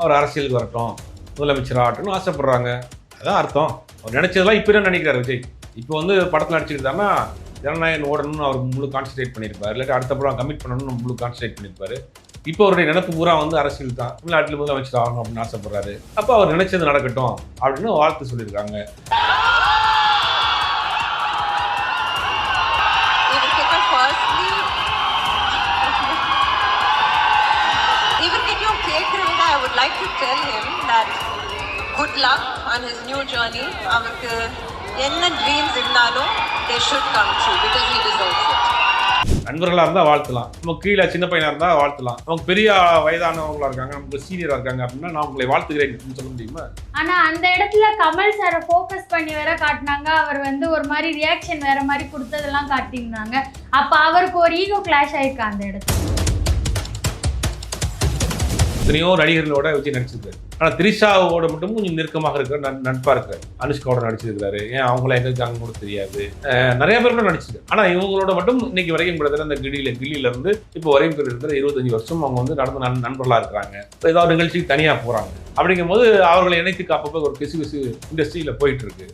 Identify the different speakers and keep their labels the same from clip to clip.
Speaker 1: அவர் அரசியலுக்கு வரட்டும் முதலமைச்சர் ஆகட்டும்னு ஆசைப்படுறாங்க. அதான் அர்த்தம். அவர் நினச்சதெல்லாம் இப்போ என்ன நினைக்கிறார் விஜய். இப்போ வந்து படத்தில் நடிச்சுக்கிட்டாருன்னா ஜனநாயகன் ஓடணும்னு அவர் முழு கான்சன்ட்ரேட் பண்ணியிருப்பார். இல்லாட்டி அடுத்த படம் கமிட் பண்ணணும்னு முழு கான்சன்ட்ரேட் பண்ணியிருப்பார். இப்போ அவருடைய நினைப்பு பூரா வந்து அரசியல் தான். தமிழ்நாட்டில் முதலமைச்சர் ஆகணும் அப்படின்னு ஆசைப்படுறாரு. அப்போ அவர் நினைச்சது நடக்கட்டும் அப்படின்னு வாழ்த்து சொல்லியிருக்காங்க.
Speaker 2: to tell him that good luck on his new journey. அவருக்கு என்ன ட்ரீம்ஸ் இருந்தாலும் they should come true because he deserves it.
Speaker 1: நண்பர்களாக இருந்தால் வாழ்த்தலாம். நம்ம கீழே சின்ன பையனாக இருந்தால் வாழ்த்தலாம். அவங்க பெரிய வயதானவங்களா இருக்காங்க நமக்கு சீனியராக இருக்காங்க அப்படின்னா நான் உங்களை வாழ்த்துகிறேன் சொல்ல முடியுமா?
Speaker 3: ஆனால் அந்த இடத்துல கமல் சாரை ஃபோக்கஸ் பண்ணி வேற காட்டினாங்க. அவர் வந்து ஒரு மாதிரி ரியாக்ஷன் வேற மாதிரி கொடுத்ததெல்லாம் காட்டியிருந்தாங்க. அப்போ அவருக்கு ஒரு ஈகோ கிளாஷ் ஆயிருக்கு அந்த இடத்துல.
Speaker 1: எத்தனையோ நடிகர்களோட விஜய் நடிச்சிருக்காரு. ஆனால் திரிஷாவோட மட்டும் கொஞ்சம் நெருக்கமாக இருக்கிற நன் நட்பாக இருக்காரு அனுஷ்காவோட நடிச்சிருக்கிறாரு. ஏன் அவங்கள எங்க இருக்காங்க கூட தெரியாது. நிறைய பேர் கூட நடிச்சிருக்காரு ஆனால் இவங்களோட மட்டும் இன்னைக்கு வரைக்கும் கிட்டத்தட்ட அந்த கிளியில கிளியில இருந்து இப்போ வரைக்கும் கிட்டத்தட்ட இருபத்தஞ்சு வருஷம் அவங்க வந்து நடந்த நண் நண்பர்களாக இருக்கிறாங்க. இப்போ ஏதாவது நிகழ்ச்சிக்கு தனியாக போகிறாங்க அப்படிங்கும்போது அவர்களை இணைத்து அப்பப்போ ஒரு பிசு பிசு இண்டஸ்ட்ரியில் போயிட்டு இருக்கு.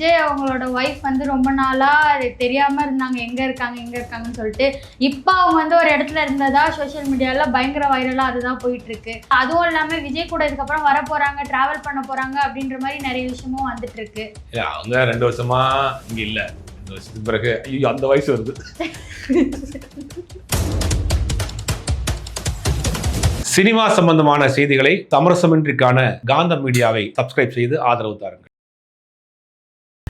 Speaker 3: விஜய் அவங்களோட ஒய்ஃப் வந்து ரொம்ப நாளா அது தெரியாம இருந்தாங்க. எங்க இருக்காங்க எங்க இருக்காங்கன்னு சொல்லிட்டு இப்போ அவங்க வந்து ஒரு இடத்துல இருந்ததா சோஷியல் மீடியால பயங்கர வைரலா அதுதான் போயிட்டு இருக்கு அதுவும் இல்லாம விஜய் கூட இதுக்கப்புறம் வர போறாங்க டிராவல் பண்ண போறாங்க அப்படின்ற மாதிரி நிறைய விஷயமும் வந்துட்டு இருக்கு
Speaker 1: இல்ல, அவங்க ரெண்டு வருஷமா இங்கே இல்லை. ரெண்டு வருஷத்துக்கு பிறகு ஐயோ அந்த வயசு வருது. சினிமா சம்பந்தமான செய்திகளை சமரசமின்றி காண காந்தம் மீடியாவை சப்ஸ்கிரைப் செய்து ஆதரவு தாருங்கள்.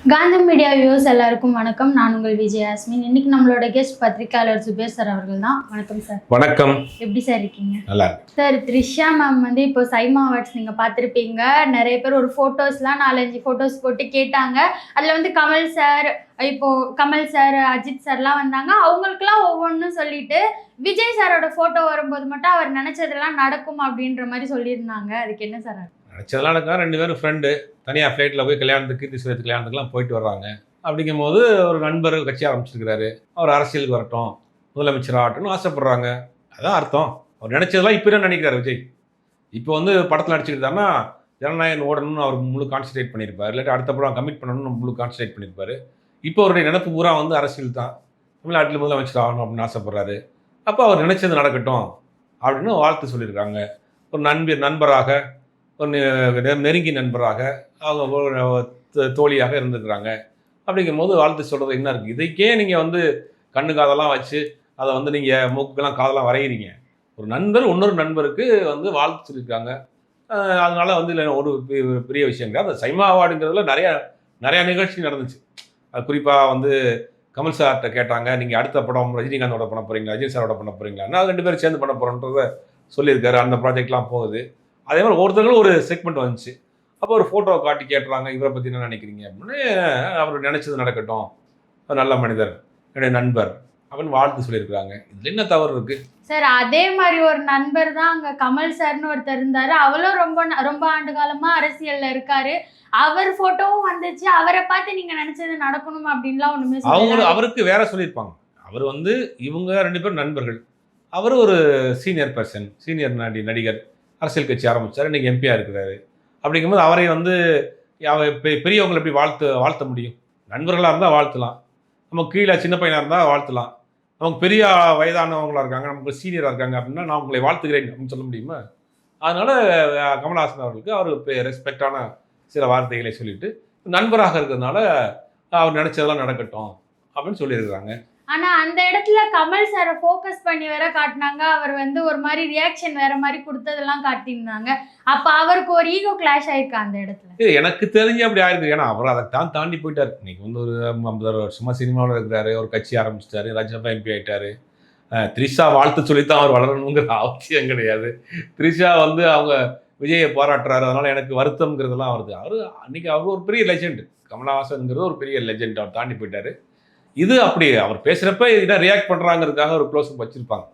Speaker 3: காந்தம் மீடியா வியூஸ் எல்லாருக்கும் வணக்கம். நான் உங்கள் விஜய் யாஸ்மின். இன்னைக்கு நம்மளோட கெஸ்ட் பத்திரிகையாளர் சுபேர் சார் அவர்கள் தான். வணக்கம் சார்
Speaker 1: வணக்கம்.
Speaker 3: எப்படி சார் இருக்கீங்க?
Speaker 1: நல்லா
Speaker 3: சார் த்ரிஷா மேம் வந்து இப்போ சைமா அவார்ட்ஸ் நீங்கள் பார்த்துருப்பீங்க. நிறைய பேர் ஒரு ஃபோட்டோஸ்லாம் நாலஞ்சு ஃபோட்டோஸ் போட்டு கேட்டாங்க. அதில் வந்து கமல் சார் இப்போ கமல் சார் அஜித் சார்லாம் வந்தாங்க. அவங்களுக்குலாம் ஒவ்வொன்றும் சொல்லிட்டு விஜய் சாரோட ஃபோட்டோ வரும்போது மட்டும் அவர் நினச்சதெல்லாம் நடக்கும் அப்படின்ற மாதிரி சொல்லியிருந்தாங்க. அதுக்கு என்ன சார்?
Speaker 1: நினச்சதெல்லாம் நடக்கா ரெண்டு பேரும் ஃப்ரெண்டு தனியாக ஃப்ளைட்டில் போய் கல்யாணத்துக்கு கீர்த்தி சுரேஷ் கல்யாணத்துக்குலாம் போயிட்டு வர்றாங்க. அப்படிங்கும்போது ஒரு நண்பர் கட்சி ஆரம்பிச்சிருக்கிறாரு. அவர் அரசியலுக்கு வரட்டும் முதலமைச்சர் ஆகட்டும்னு ஆசைப்படுறாங்க. அதான் அர்த்தம். அவர் நினச்சதெல்லாம் இப்போ தான் நினைக்கிறார் விஜய். இப்போ வந்து படத்தில் நடிச்சுக்கிட்டாருன்னா ஜனநாயகன் ஓடணும்னு அவர் முழு கான்சன்ட்ரேட் பண்ணியிருப்பார். இல்லாட்டி அடுத்த படம் கமிட் பண்ணணும்னு முழு கான்சன்ட்ரேட் பண்ணியிருப்பார். இப்போ அவருடைய நினப்பு பூரா வந்து அரசியல் தான். தமிழ்நாட்டில் முதலமைச்சர் ஆகணும் அப்படின்னு ஆசைப்படுறாரு. அப்போ அவர் நினைச்சது நடக்கட்டும் அப்படின்னு வாழ்த்து சொல்லியிருக்காங்க. ஒரு நண்பர் நண்பராக ஒரு நெருங்கி நண்பராக அவங்க தோ- தோழியாக இருந்துக்கிறாங்க. அப்படிங்கும்போது வாழ்த்து சொல்கிறது என்ன இருக்குது இதைக்கே நீங்கள் வந்து கண்ணு காதெல்லாம் வச்சு அதை வந்து நீங்கள் மூக்குக்கெல்லாம் காதெல்லாம் வரைகிறீங்க ஒரு நண்பர் இன்னொரு நண்பருக்கு வந்து வாழ்த்து சொல்லியிருக்காங்க. அதனால் வந்து இல்லை ஒரு பெரிய விஷயம் கிடையாது. அந்த சைமா அவார்டுங்கிறதுல நிறையா நிறையா நிகழ்ச்சி நடந்துச்சு. அது குறிப்பாக வந்து கமல் சார்கிட்ட கேட்டாங்க நீங்கள் அடுத்த படம் ரஜினிகாந்தோட பண்ண போகிறீங்களா அஜய் சாரோட பண்ண போகிறீங்களா ரெண்டு பேரும் சேர்ந்து பண்ண போகிறோன்றத சொல்லியிருக்காரு. அந்த ப்ராஜெக்ட்லாம் போகுது. அதே மாதிரி ஒருத்தங்களும் ஒரு செக்மெண்ட் வந்துச்சு. அப்போ ஒரு ஃபோட்டோ காட்டி கேட்டுறாங்க இவரை பற்றி என்ன நினைக்கிறீங்க? அப்படின்னு அவர் நினைச்சது நடக்கட்டும். நல்ல மனிதர் என்னுடைய நண்பர் அப்படின்னு வாழ்த்து சொல்லியிருக்காங்க இதில் என்ன தவறு இருக்கு?
Speaker 3: சார் அதே மாதிரி ஒரு நண்பர் தான் அங்கே கமல் சார்னு ஒருத்தர் இருந்தார். அவரும் ரொம்ப ரொம்ப ஆண்டு காலமாக அரசியலில் இருக்காரு. அவர் ஃபோட்டோவும் வந்துச்சு. அவரை பார்த்து நீங்கள் நினச்சது நடக்கணும் அப்படின்லாம் ஒன்றுமே
Speaker 1: அவங்க அவருக்கு வேற சொல்லியிருப்பாங்க. அவர் வந்து இவங்க ரெண்டு பேரும் நண்பர்கள். அவர் ஒரு சீனியர் பர்சன் சீனியர் நடி நடிகர். அரசியல் கட்சி ஆரம்பித்தார் இன்னைக்கு எம்பியாக இருக்கிறாரு. அப்படிங்கும்போது அவரை வந்து பெ- பெரியவங்களை எப்படி வாழ்த்து வாழ்த்த முடியும்? நண்பர்களாக இருந்தால் வாழ்த்தலாம். நமக்கு கீழே சின்ன பையனாக இருந்தால் வாழ்த்தலாம். நமக்கு பெரிய வயதானவங்களா இருக்காங்க நமக்கு சீனியராக இருக்காங்க அப்படின்னா நான் உங்களை வாழ்த்துகிறேன் அப்படின்னு சொல்ல முடியுமா? அதனால் கமல்ஹாசன் அவர்களுக்கு அவர் ரெஸ்பெக்டான சில வார்த்தைகளை சொல்லிவிட்டு நண்பராக இருக்கிறதுனால அவர் நினச்சதெல்லாம் நடக்கட்டும் அப்படின்னு சொல்லியிருக்கிறாங்க.
Speaker 3: ஆனால் அந்த இடத்துல கமல் சாரை ஃபோக்கஸ் பண்ணி வேற காட்டினாங்க. அவர் வந்து ஒரு மாதிரி ரியாக்ஷன் வேற மாதிரி கொடுத்ததெல்லாம் காட்டியிருந்தாங்க. அப்போ அவருக்கு ஒரு ஈகோ கிளாஷ் ஆயிருக்கு அந்த இடத்துல?
Speaker 1: எனக்கு தெரிஞ்சு அப்படி ஆயிருக்கு. ஏன்னா அவர் அதை தான் தாண்டி போயிட்டார். இன்னைக்கு வந்து ஒரு ஐம்பது வருஷமா சினிமாவில் இருக்கிறாரு. ஒரு கட்சி ஆரம்பிச்சிட்டாரு. ராஜ்யசபா எம்பி ஆயிட்டாரு. த்ரிஷா வாழ்த்து சொல்லித்தான் அவர் வளரணுங்கிற அவசியம் கிடையாது. த்ரிஷா வந்து அவங்க விஜயை பாராட்டுறாரு. அதனால எனக்கு வருத்தம்ங்கிறதெல்லாம் வருது அவர் அன்னைக்கு அவர் ஒரு பெரிய லெஜெண்ட் கமலஹாசன்ங்கிறது ஒரு பெரிய லெஜெண்ட் அவர் தாண்டி போயிட்டாரு. இது அப்படி அவர் பேசுகிறப்ப இதை ரியாக்ட் பண்ணுறாங்கிறதுக்காக ஒரு க்ளோஸ் வச்சுருப்பாங்க.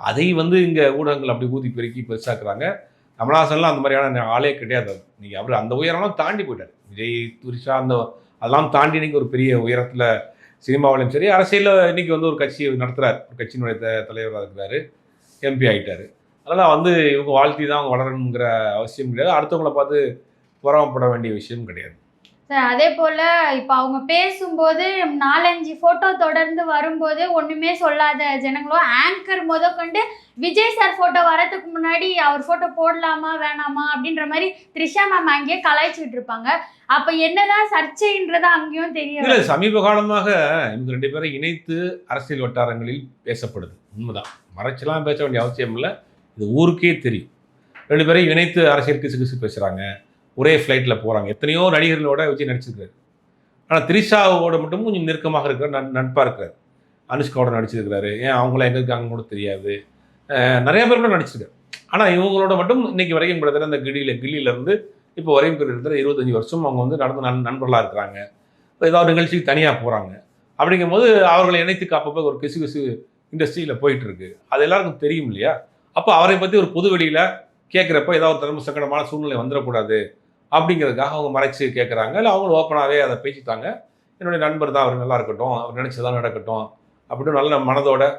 Speaker 1: அதை வந்து இங்கே ஊடகங்கள் அப்படி ஊதி பெருக்கி பெருசாக்குறாங்க. கமலஹாசன்லாம் அந்த மாதிரியான ஆளே கிடையாது நீங்கள் அவர் அந்த உயரம்லாம் தாண்டி போயிட்டார். விஜய் துரிஷா அந்த அதெல்லாம் தாண்டி இன்றைக்கி ஒரு பெரிய உயரத்தில் சினிமாவிலையும் சரி அரசியலில் இன்னைக்கு வந்து ஒரு கட்சி நடத்துகிறார் ஒரு கட்சியினுடைய த தலைவராக இருக்கிறாரு. எம்பி ஆகிட்டார் அதனால் வந்து இவங்க வாழ்த்தி தான் அவங்க வளரணுங்கிற அவசியம் கிடையாது. அடுத்தவங்கள பார்த்து பொறாமப்பட வேண்டிய விஷயம் கிடையாது.
Speaker 3: சார் அதே போல இப்போ அவங்க பேசும்போது நாலஞ்சு போட்டோ தொடர்ந்து வரும்போது ஒண்ணுமே சொல்லாத ஜனங்களும் ஆங்கர் முதற்கொண்டு விஜய் சார் போட்டோ வரதுக்கு முன்னாடி அவர் போட்டோ போடலாமா வேணாமா அப்படின்ற மாதிரி த்ரிஷா மேம் அங்கேயே கலாய்ச்சிட்டு இருப்பாங்க. அப்ப என்னதான் சர்ச்சைன்றது அங்கேயும் தெரிய
Speaker 1: இல்லை சமீப காலமாக இவங்க ரெண்டு பேரை இணைத்து அரசியல் வட்டாரங்களில் பேசப்படுது. உண்மைதான். மறைச்செல்லாம் பேச வேண்டிய அவசியம் இல்லை. இது ஊருக்கே தெரியும். ரெண்டு பேரையும் இணைத்து அரசியல் கிசு கிசு பேசுகிறாங்க ஒரே ஃப்ளைட்டில் போகிறாங்க எத்தனையோ நடிகர்களோட விஜய் நடிச்சிருக்காரு. ஆனால் திரிஷாவோட மட்டும் கொஞ்சம் நெருக்கமாக இருக்கிற நன் நட்பாக இருக்கிறார் அனுஷ்காவோட நடிச்சிருக்கிறாரு. ஏன் அவங்கள எங்கே இருக்காங்கன்னு கூட தெரியாது. நிறைய பேர் கூட நடிச்சிருக்காரு. ஆனால் இவங்களோட மட்டும் இன்னைக்கு வரைக்கும் கிட்டத்தட்ட அந்த கிளியில் கிளியிலேருந்து இப்போ வரையும் கிட்டத்தட்ட இருபத்தஞ்சி வருஷம் அவங்க வந்து நடந்த நண் நண்பர்களாக இருக்கிறாங்க. ஏதாவது நிகழ்ச்சிக்கு தனியாக போகிறாங்க அப்படிங்கும்போது அவர்களை இணைத்து காப்பப்போ ஒரு கிசு கிசு இண்டஸ்ட்ரியில் போயிட்டுருக்கு. அது எல்லாருக்கும் தெரியும் இல்லையா? அப்போ அவரை பற்றி ஒரு பொது வெளியில் கேட்குறப்ப ஏதாவது ஒரு தர்ம சங்கடமான சூழ்நிலை வந்துடக்கூடாது அப்படிங்கிறதுக்காக அவங்க மறைச்சு கேட்குறாங்க இல்லை அவங்களும் ஓப்பனாகவே அதை பேசிட்டாங்க. என்னுடைய நண்பர் தான் அவர் நல்லா இருக்கட்டும் அவர் நினச்சதான் நடக்கட்டும் அப்படின்னு நல்ல மனதோட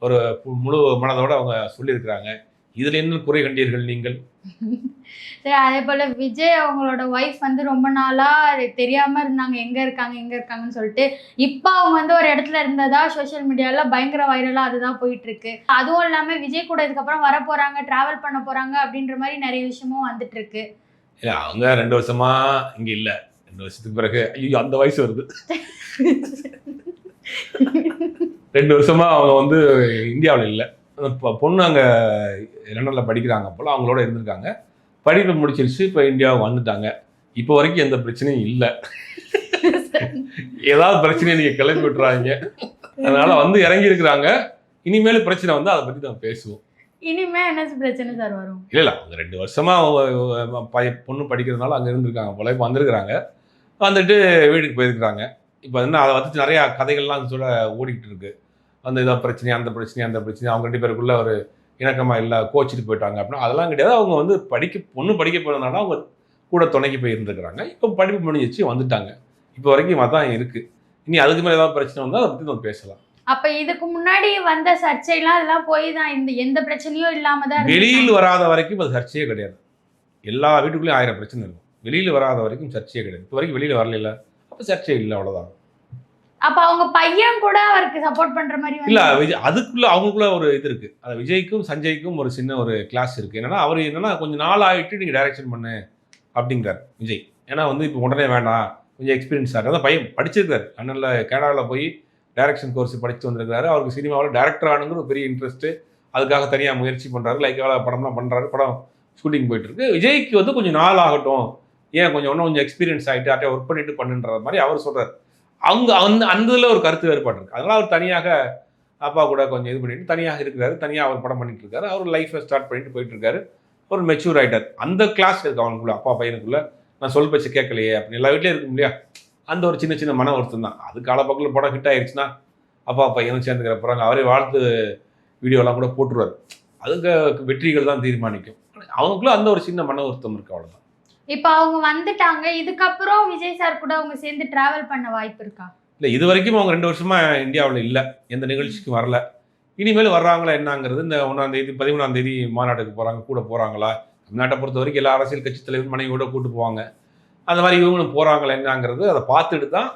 Speaker 1: ஒரு பு- முழு மனதோட அவங்க சொல்லியிருக்கிறாங்க. இதில் என்ன குறை கண்டீர்கள் நீங்கள்?
Speaker 3: சரி அதே போல் விஜய் அவங்களோட ஒய்ஃப் வந்து ரொம்ப நாளாக அது இருந்தாங்க. எங்கே இருக்காங்க எங்கே இருக்காங்கன்னு சொல்லிட்டு இப்போ அவங்க வந்து ஒரு இடத்துல இருந்ததா சோஷியல் மீடியாவில் பயங்கர வைரலாக அதுதான் போயிட்டுருக்கு. அதுவும் இல்லாமல் விஜய் கூட இதுக்கப்புறம் வர ட்ராவல் பண்ண போகிறாங்க அப்படின்ற மாதிரி நிறைய விஷயமும் வந்துட்டுருக்கு.
Speaker 1: இல்லை அவங்க ரெண்டு வருஷமா இங்கே இல்லை. ரெண்டு வருஷத்துக்கு பிறகு ஐயோ அந்த வயசு வருது. ரெண்டு வருஷமா அவங்க வந்து இந்தியாவில் இல்லை. அந்த பொண்ணு அங்கே லண்டனில் படிக்கிறாங்க போல அவங்களோட இருந்திருக்காங்க. படிப்பு முடிச்சிருச்சு இப்போ இந்தியாவுக்கு வந்துட்டாங்க. இப்போ வரைக்கும் எந்த பிரச்சனையும் இல்லை. ஏதாவது பிரச்சனையை நீங்கள் கிளப்பி விட்டுறாங்க அதனால வந்து இறங்கி இருக்கிறாங்க இனிமேல் பிரச்சனை வந்து அதை பற்றி நம்ம பேசுவோம்.
Speaker 3: இனிமே என்ன பிரச்சனை சார் வரும்?
Speaker 1: இல்லை இல்லை அவங்க ரெண்டு வருஷமா அவங்க பைய பொண்ணு படிக்கிறதுனால அங்கே இருந்திருக்காங்க போல இப்போ வந்திருக்கிறாங்க. வந்துட்டு வீட்டுக்கு போயிருக்கிறாங்க. இப்போ என்ன அதை வந்து நிறையா கதைகள்லாம் சொல்ல ஓடிக்கிட்டு இருக்கு. அந்த இதாக பிரச்சனை அந்த பிரச்சனை அந்த பிரச்சனை அவங்க ரெண்டு பேருக்குள்ள ஒரு இணக்கமாக இல்லை கோச்சிட்டு போயிட்டாங்க அப்படின்னா அதெல்லாம் கிடையாது. அவங்க வந்து படிக்க பொண்ணு படிக்க போனதுனால அவங்க கூட துணைக்கு போய் இருந்துக்கிறாங்க இப்போ படிப்பு முடிஞ்சிச்சு வந்துட்டாங்க. இப்போ வரைக்கும் அதான் இருக்குது இனி அதுக்கு மேலே ஏதாவது பிரச்சனை வந்தால் அதை பற்றி நம்ம பேசலாம்.
Speaker 3: அப்ப இதுக்கு முன்னாடி வந்த சர்ச்சைலாம் அதெல்லாம் போய் தான் இந்த எந்த பிரச்சனையும் இல்லாம தான்.
Speaker 1: வெளியில் வராத வரைக்கும் அது சர்ச்சையே கிடையாது. எல்லா வீட்டுக்குள்ளேயும் ஆயிரம் பிரச்சனை இருக்கும். வெளியில் வராத வரைக்கும் சர்ச்சையே கிடையாது. இப்போ வரைக்கும் வெளியில் வரல அப்போ சர்ச்சை இல்லை அவ்வளோதான்
Speaker 3: அப்ப அவங்க பையன் கூட அவருக்கு சப்போர்ட் பண்ற மாதிரி
Speaker 1: இல்லை விஜய் அதுக்குள்ள அவங்களுக்குள்ள ஒரு இது இருக்கு. அது விஜய்க்கும் சஞ்சய்க்கும் ஒரு சின்ன ஒரு கிளாஸ் இருக்கு. என்னன்னா அவர் என்னன்னா கொஞ்சம் நாள் ஆகிட்டு நீங்கள் டைரக்ஷன் பண்ணு அப்படிங்கிறார் விஜய். ஏன்னா வந்து இப்போ உடனே வேண்டாம் கொஞ்சம் எக்ஸ்பீரியன்ஸ் ஆகுது அதான் பையன் படிச்சிருக்காரு. லண்டனில் கனடாவில் போய் டைரக்ஷன் கோர்ஸ் படிச்சு வந்திருக்கிறாரு. அவருக்கு சினிமாவில் டேரக்டர் ஆனுங்கிற ஒரு பெரிய இன்ட்ரெஸ்ட்டு அதுக்காக தனியாக முயற்சி பண்ணுறாரு லைக் படம்லாம் பண்ணுறாரு படம் ஷூட்டிங் போயிட்டுருக்கு. விஜய்க்கு வந்து கொஞ்சம் நாள் ஆகட்டும். ஏன் கொஞ்சம் இன்னும் கொஞ்சம் எக்ஸ்பீரியன்ஸ் ஆகிட்டு அட்டை ஒர்க் பண்ணிட்டு பண்ணுன்ற மாதிரி அவர் சொல்கிறார் அவங்க அந்த அந்த இதில் ஒரு கருத்து வேறுபாடு இருக்குது அதனால் அவர் தனியாக அப்பா கூட கொஞ்சம் இது பண்ணிட்டு தனியாக இருக்கிறாரு. தனியாக அவர் படம் பண்ணிட்டு இருக்காரு அவர் லைஃப்பை ஸ்டார்ட் பண்ணிட்டு போயிட்டு இருக்காரு ஒரு மெச்சூர் ஆகிட்டார் அந்த கிளாஸ் இருக்குது அவனுக்குள்ள அப்பா பையனுக்குள்ள. நான் சொல் பேச்சு கேட்கலையே அப்படின்னு. எல்லா வீட்லேயும் இருக்கும் இல்லையா? அந்த ஒரு சின்ன சின்ன மன வருத்தம் தான். அது காலப்போக்கில் படம் ஹிட் ஆயிடுச்சுன்னா அப்பா பையனும் சேர்ந்துக்கிற போகிறாங்க அவரே வாழ்த்து வீடியோலாம் கூட போட்டுருவார். அதுக்கு வெற்றிகள் தான் தீர்மானிக்கும். அவனுக்குள்ள அந்த ஒரு சின்ன மன வருத்தம் இருக்கு அவ்வளவுதான்.
Speaker 3: இப்ப அவங்க வந்துட்டாங்க. இதுக்கப்புறம் விஜய் சார் கூட அவங்க சேர்ந்து டிராவல் பண்ண வாய்ப்பு இருக்கா?
Speaker 1: இல்லை இது வரைக்கும் அவங்க ரெண்டு வருஷமா இந்தியாவில் இல்லை. எந்த நிகழ்ச்சிக்கும் வரல. இனிமேல் வர்றாங்களா என்னங்கிறது இந்த ஒன்றாம் தேதி பதிமூணாம் தேதி மாநாட்டுக்கு போகிறாங்க கூட போகிறாங்களா தமிழ்நாட்டை பொறுத்த வரைக்கும் எல்லா அரசியல் கட்சி தலைவர் மனைவியோட கூட்டு போவாங்க. அந்த மாதிரி இவங்களும் போகிறாங்களா என்னங்கிறது அதை பார்த்துட்டு தான்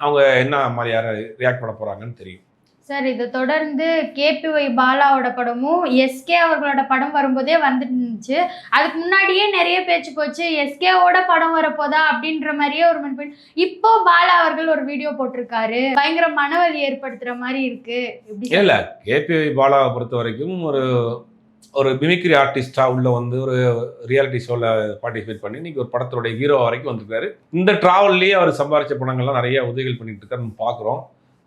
Speaker 1: அவங்க என்ன மாதிரி யாரை ரியாக்ட் பண்ண போகிறாங்கன்னு தெரியும்.
Speaker 3: சார் இதை தொடர்ந்து கேபிஒய் பாலாவோட படமும் எஸ்கே அவர்களோட படம் வரும்போதே வந்துருந்துச்சு அதுக்கு முன்னாடியே நிறைய பேச்சு போச்சு. எஸ்கேவோட படம் வரப்போதா அப்படின்ற மாதிரியே ஒரு மணி இப்போ பாலா அவர்கள் ஒரு வீடியோ போட்டிருக்காரு. பயங்கர மனவலி ஏற்படுத்துற மாதிரி இருக்கு?
Speaker 1: இல்லை கேபிஐ பாலாவை பொறுத்த வரைக்கும் ஒரு ஒரு மிமிக்ரி ஆர்டிஸ்டாக உள்ள வந்து ஒரு ரியாலிட்டி ஷோவில் பார்ட்டிசிபேட் பண்ணி இன்னைக்கு ஒரு படத்தோடைய ஹீரோ வரைக்கும் வந்திருக்காரு. இந்த ட்ராவல்லையே அவர் சம்பாரித்த படங்கள்லாம் நிறைய உதவிகள் பண்ணிட்டு இருக்காருன்னு பார்க்குறோம்.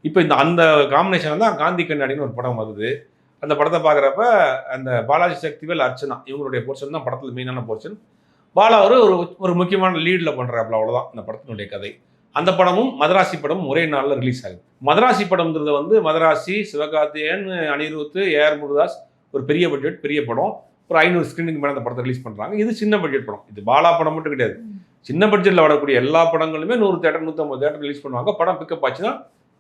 Speaker 1: இப்போ இந்த அந்த காம்பினேஷன் தான் காந்தி கண்ணாடின்னு ஒரு படம் வருது. அந்த படத்தை பார்க்குறப்ப அந்த பாலாஜி சக்திவேல் அர்ச்சனா இவங்களுடைய போர்ஷன் தான் படத்தில் மெயினான போர்ஷன் பாலா ஒரு ஒரு ஒரு முக்கியமான லீடில் பண்ணுறாப்புல அவ்வளோதான் இந்த படத்தினுடைய கதை. அந்த படமும் மதராசி படமும் ஒரே நாளில் ரிலீஸ் ஆகுது. மதராசி படம்ங்கிறது வந்து மதராசி சிவகார்த்தியன் அனிருத் ஏஆர் முருதாஸ் ஒரு பெரிய பட்ஜெட் பெரிய படம். ஒரு ஐநூறு ஸ்க்ரீனுக்கு மேலே அந்த படத்தை ரிலீஸ் பண்ணுறாங்க இது சின்ன பட்ஜெட் படம். இது பாலா படம் மட்டும் கிடையாது. சின்ன பட்ஜெட்டில் வரக்கூடிய எல்லா படங்களுமே நூறு தேட்டர் நூற்றம்பது தேட்டர் ரிலீஸ் பண்ணுவாங்க. படம் பிக்கப் ஆச்சுன்னா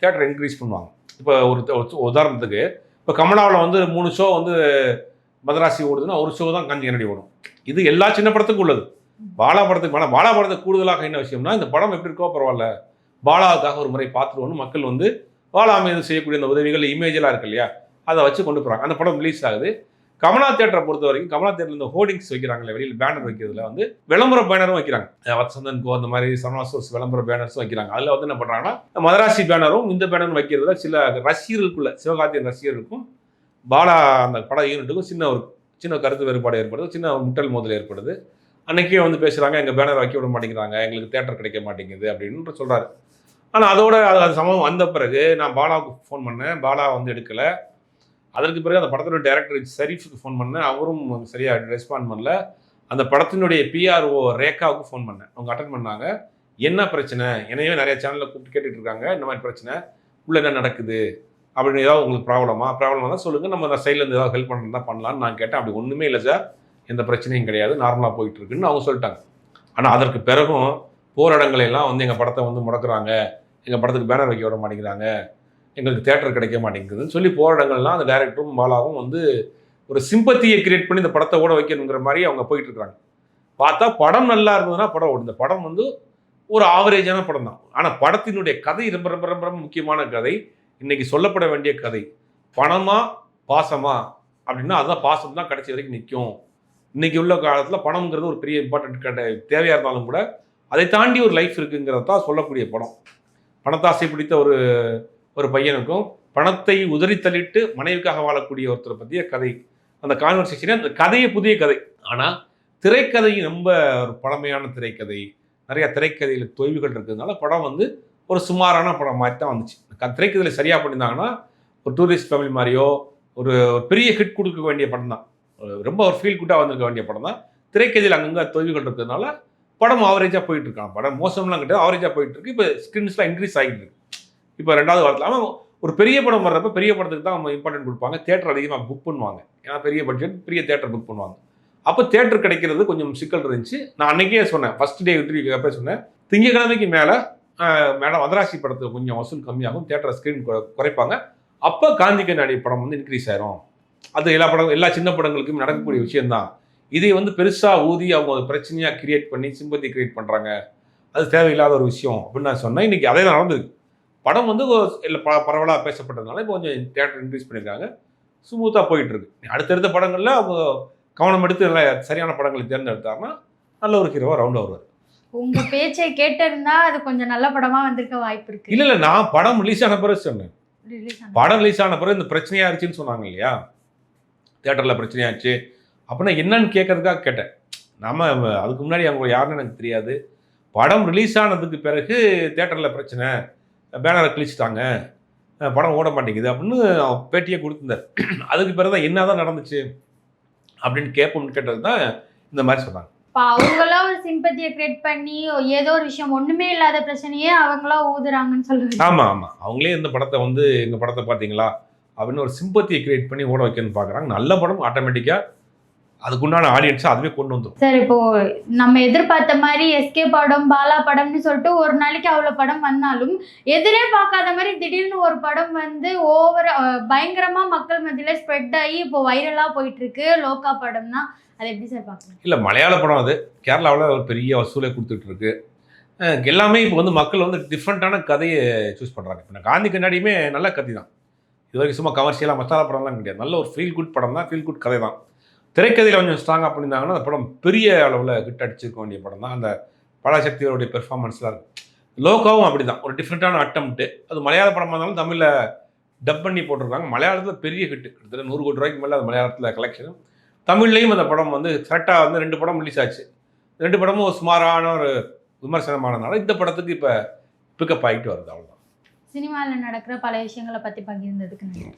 Speaker 1: தேட்டர் இன்க்ரீஸ் பண்ணுவாங்க. இப்போ ஒரு உதாரணத்துக்கு இப்போ கமலாவில் வந்து மூணு ஷோ வந்து மதராசி ஓடுதுன்னா ஒரு ஷோ தான் காஞ்சி கன்னடி ஓடும். இது எல்லா சின்ன படத்துக்கும் உள்ளது. பாலா படத்துக்கு வேணாம் பாலா படத்துக்கு கூடுதலாக என்ன விஷயம்னா இந்த படம் எப்படி இருக்கோ பரவாயில்ல. பாலாவுக்காக ஒரு முறை பார்த்துருவோன்னு மக்கள் வந்து பாலா மீது செய்யக்கூடிய அந்த உதவிகள் இமேஜெல்லாம் இருக்கு இல்லையா? அதை வச்சு கொண்டு போகிறாங்க அந்த படம் ரிலீஸ் ஆகுது. கமலா தேட்டரை பொறுத்த வரைக்கும் கமலா தேட்டர்ல இந்த ஹோர்டிங்ஸ் வைக்கிறாங்களே வெளியில் பேனர் வைக்கிறதுல வந்து விளம்பர பேனரும் வைக்கிறாங்க. வத்சந்தன் வசந்தன் கோ அந்த மாதிரி சரவணா ஸ்டோர்ஸ் விளம்பர பேனர்ஸும் வைக்கிறாங்க. அதில் வந்து என்ன பண்ணுறாங்கன்னா மதராசி பேனரும் இந்த பேனரும் வைக்கிறதுல சில ரசிகர்களுக்குள்ள சிவகார்த்தியின் ரசிகர்களுக்கும் பாலா அந்த பட யூனிட்டுக்கும் சின்ன ஒரு சின்ன கருத்து வேறுபாடு ஏற்படுது. சின்ன முட்டல் மோதல் ஏற்படுது. அன்னைக்கே வந்து பேசுகிறாங்க எங்கள் பேனர் வைக்க விட மாட்டேங்கிறாங்க. எங்களுக்கு தேட்டர் கிடைக்க மாட்டேங்குது. அப்படின்னு சொல்கிறாரு ஆனால் அதோட அது சமம் சம்பவம் வந்த பிறகு நான் பாலாவுக்கு ஃபோன் பண்ணேன். பாலா வந்து எடுக்கலை. அதற்கு பிறகு அந்த படத்தோட டேரக்டர் ஷரீஃபுக்கு ஃபோன் பண்ணேன். அவரும் சரியாக ரெஸ்பாண்ட் பண்ணல. அந்த படத்தினுடைய பிஆர்ஓ ரேகாவுக்கு ஃபோன் பண்ணேன். அவங்க அட்டன் பண்ணாங்க. என்ன பிரச்சனை? என்னையே நிறைய சேனலில் கூப்பிட்டு கேட்டுட்டு இருக்காங்க இந்த மாதிரி பிரச்சனை. உள்ள என்ன நடக்குது? அப்படின்னு ஏதாவது உங்களுக்கு ப்ராப்ளமா ப்ராப்ளமாக தான் சொல்லுங்கள் நம்ம அந்த சைட்லேருந்து ஏதாவது ஹெல்ப் பண்ணுறதா பண்ணலாம்னு நான் கேட்டேன். அப்படி ஒன்றுமே இல்லை சார் எந்த பிரச்சனையும் கிடையாது. நார்மலாக போயிட்டு இருக்குன்னு அவங்க சொல்லிட்டாங்க. ஆனால் அதற்கு பிறகும் போராடங்களெல்லாம் வந்து எங்கள் படத்தை வந்து முடக்குறாங்க. எங்கள் படத்துக்கு பேனர் வைக்க விட மாட்டேங்கிறாங்க. எங்களுக்கு தேட்டர் கிடைக்க மாட்டேங்குதுன்னு சொல்லி போராடங்கள்லாம் அந்த டேரக்டரும் பாலாவும் வந்து ஒரு சிம்பத்தியை கிரியேட் பண்ணி இந்த படத்தை ஓட வைக்கணுங்கிற மாதிரி அவங்க போயிட்டு இருக்காங்க. பார்த்தா படம் நல்லா இருந்ததுன்னா படம் ஓடும் இந்த படம் வந்து ஒரு ஆவரேஜான படம் தான். ஆனால் படத்தினுடைய கதை ரொம்ப ரொம்ப ரொம்ப ரொம்ப முக்கியமான கதை இன்னைக்கு சொல்லப்பட வேண்டிய கதை. பணமா பாசமா? அப்படின்னா அதுதான் பாசம் தான் கடைசி வரைக்கும் நிற்கும் இன்னைக்கு உள்ள காலத்தில் பணம்ங்கிறது ஒரு பெரிய இம்பார்ட்டன்ட் கட தேவையாக இருந்தாலும் கூட அதை தாண்டி ஒரு லைஃப் இருக்குங்கிறத தான் சொல்லக்கூடிய படம். பணத்தாசை பிடித்த ஒரு ஒரு பையனுக்கும் பணத்தை உதறி தள்ளிட்டு மனைவிக்காக வாழக்கூடிய ஒருத்தரை பற்றிய கதை. அந்த கான்வர்சேஷனே அந்த கதையே புதிய கதை. ஆனால் திரைக்கதை ரொம்ப ஒரு பழமையான திரைக்கதை. நிறைய திரைக்கதையில் தொய்வுகள் இருக்கிறதுனால படம் வந்து ஒரு சுமாரான படம் மாதிரி தான் வந்துச்சு. க- திரைக்கதையில் சரியாக பண்ணியிருந்தாங்கன்னா ஒரு டூரிஸ்ட் ஃபேமிலி மாதிரியோ ஒரு பெரிய ஹிட் கொடுக்க வேண்டிய படம் தான். ரொம்ப ஒரு ஃபீல் குட்டாக வந்திருக்க வேண்டிய படம் தான். திரைக்கதையில் அங்கங்கே தொய்வுகள் இருக்கிறதுனால படம் ஆவரேஜாக போயிட்டு இருக்கான். படம் மோசம்லாம் கிட்ட ஆவரேஜாக போயிட்டு இருக்கு. இப்போ ஸ்க்ரீன்ஸ்லாம் இன்க்ரீஸ் ஆகிட்டு இருக்கு. இப்போ ரெண்டாவது வாரத்தில். ஆனால் ஒரு பெரிய படம் வர்றப்ப பெரிய படத்துக்கு தான் அவங்க இம்பார்ட்டன்ட் கொடுப்பாங்க. தேட்டர் அதிகமாக புக் பண்ணுவாங்க. ஏன்னா பெரிய பட்ஜெட் பெரிய தேட்டர் புக் பண்ணுவாங்க. அப்போ தேட்டர் கிடைக்கிறது கொஞ்சம் சிக்கல் இருந்துச்சு. நான் அன்றைக்கே சொன்னேன். ஃபர்ஸ்ட் டே இன்டர்வியூக்கு அப்போ சொன்னேன். திங்கக்கிழமைக்கு மேலே மேடம் மதராசி படத்துக்கு கொஞ்சம் வசூல் கம்மியாகும். தேட்டரை ஸ்க்ரீன் குறைப்பாங்க. அப்போ காந்தி கண்ணாடி படம் வந்து இன்க்ரீஸ் ஆயிரும். அது எல்லா படம் எல்லா சின்ன படங்களுக்கும் நடக்கக்கூடிய விஷயம்தான். இதை வந்து பெருசாக ஊதி அவங்க பிரச்சனையாக கிரியேட் பண்ணி சிம்பத்தி கிரியேட் பண்ணுறாங்க அது தேவையில்லாத ஒரு விஷயம் அப்படின்னு நான் சொன்னேன். இன்றைக்கி அதே தான் நடந்திருக்கு படம் வந்து இல்லை ப பரவலாக பேசப்பட்டதுனால இப்போ கொஞ்சம் தேட்டர் இன்க்ரீஸ் பண்ணியிருக்காங்க. ஸ்மூத்தாக போயிட்டு இருக்கு அடுத்தடுத்த படங்களில் அவங்க கவனம் எடுத்து நல்ல சரியான படங்களை தேர்ந்தெடுத்தாருன்னா நல்ல ஒரு ஹீரோவாக ரவுண்ட் வருவார்.
Speaker 3: உங்க பேச்சை கேட்டிருந்தா அது கொஞ்சம் நல்ல படமா வந்திருக்க வாய்ப்பு இருக்கு.
Speaker 1: இல்லை இல்லை நான் படம் ரிலீஸ் ஆன பிறகு சொன்னேன். படம் ரிலீஸ் ஆன பிறகு இந்த பிரச்சனையாயிருச்சுன்னு சொன்னாங்க இல்லையா? தேட்டரில் பிரச்சனையாச்சு அப்படின்னா என்னன்னு கேட்கறதுக்காக கேட்டேன். நம்ம அதுக்கு முன்னாடி அவங்க யாருன்னு எனக்கு தெரியாது. படம் ரிலீஸ் ஆனதுக்கு பிறகு தேட்டரில் பிரச்சனை. பேனரை கிழிச்சிட்டாங்க. படம் ஓட மாட்டேங்குது அப்படின்னு அவன் பேட்டியை கொடுத்துருந்தார். அதுக்கு பிறகு தான் என்ன தான் நடந்துச்சு அப்படின்னு கேட்போம்னு கேட்டது தான் இந்த மாதிரி சொன்னாங்க.
Speaker 3: இப்ப அவங்களா ஒரு சிம்பத்தியை கிரியேட் பண்ணி ஏதோ ஒரு விஷயம் ஒண்ணுமே இல்லாத பிரச்சனையே அவங்களா ஊதுறாங்கன்னு சொல்லுவாங்க.
Speaker 1: ஆமாம் ஆமாம் அவங்களே இந்த படத்தை வந்து எங்கள் படத்தை பார்த்தீங்களா? அப்படின்னு ஒரு சிம்பத்தியை கிரியேட் பண்ணி ஓட வைக்கணும்னு பார்க்குறாங்க. நல்ல படம் ஆட்டோமேட்டிக்காக அதுக்குண்டான ஆடியன்ஸை அதுவே கொண்டு வந்துடும்
Speaker 3: சார் இப்போ நம்ம எதிர்பார்த்த மாதிரி எஸ்கே படம் பாலா படம்னு சொல்லிட்டு ஒரு நாளைக்கு அவ்வளோ படம் வந்தாலும் எதிரே பார்க்காத மாதிரி திடீர்னு ஒரு படம் வந்து ஓவர் பயங்கரமா மக்கள் மத்தியில ஸ்ப்ரெட் ஆகி இப்போ வைரலா போயிட்டு இருக்கு லோகா படம் தான் அதை எப்படி சார் பார்க்கணும்?
Speaker 1: இல்லை மலையாள படம் அது. கேரளாவில் ஒரு பெரிய வசூலை கொடுத்துட்டு இருக்கு எல்லாமே இப்போ வந்து மக்கள் வந்து டிஃப்ரெண்ட்டான கதையை சூஸ் பண்ணுறாங்க இப்போ நான் காந்தி கண்ணாடியுமே நல்ல கதை தான் இது வரைக்கும் சும்மா கமர்ஷியலாக மசாலா படம்லாம் கிடையாது. நல்ல ஒரு ஃபீல் குட் படம் தான் ஃபீல் குட் கதை தான் திரைக்கதையில் கொஞ்சம் ஸ்ட்ராங்காக பண்ணியிருந்தாங்கன்னா அந்த படம் பெரிய அளவில் ஹிட் அடிச்சிருக்க வேண்டிய படம் தான். அந்த பலாசக்தியோடைய பெர்ஃபார்மன்ஸ்லாம் இருக்கு லோகாவும் அப்படி தான் ஒரு டிஃப்ரெண்ட்டான அட்டம்ப்ட்டு அது மலையாள படமாக இருந்தாலும் தமிழில் டப் பண்ணி போட்டிருக்காங்க. மலையாளத்தில் பெரிய ஹிட் கிட்டத்தட்ட நூறு கோடி ரூபாய்க்கு மேலே அது மலையாளத்தில் கலெக்ஷன் தமிழ்லையும் அந்த படம் வந்து கரெக்டாக வந்து ரெண்டு படம் ரிலீஸ் ஆச்சு. ரெண்டு படமும் ஒரு சுமாரான ஒரு விமர்சனமானதுனால இந்த படத்துக்கு இப்போ பிக்கப் ஆகிட்டு வருது அவ்வளோதான்
Speaker 3: சினிமாவில் நடக்கிற பல விஷயங்களை பற்றி பகிர்ந்ததுக்கு நன்றி.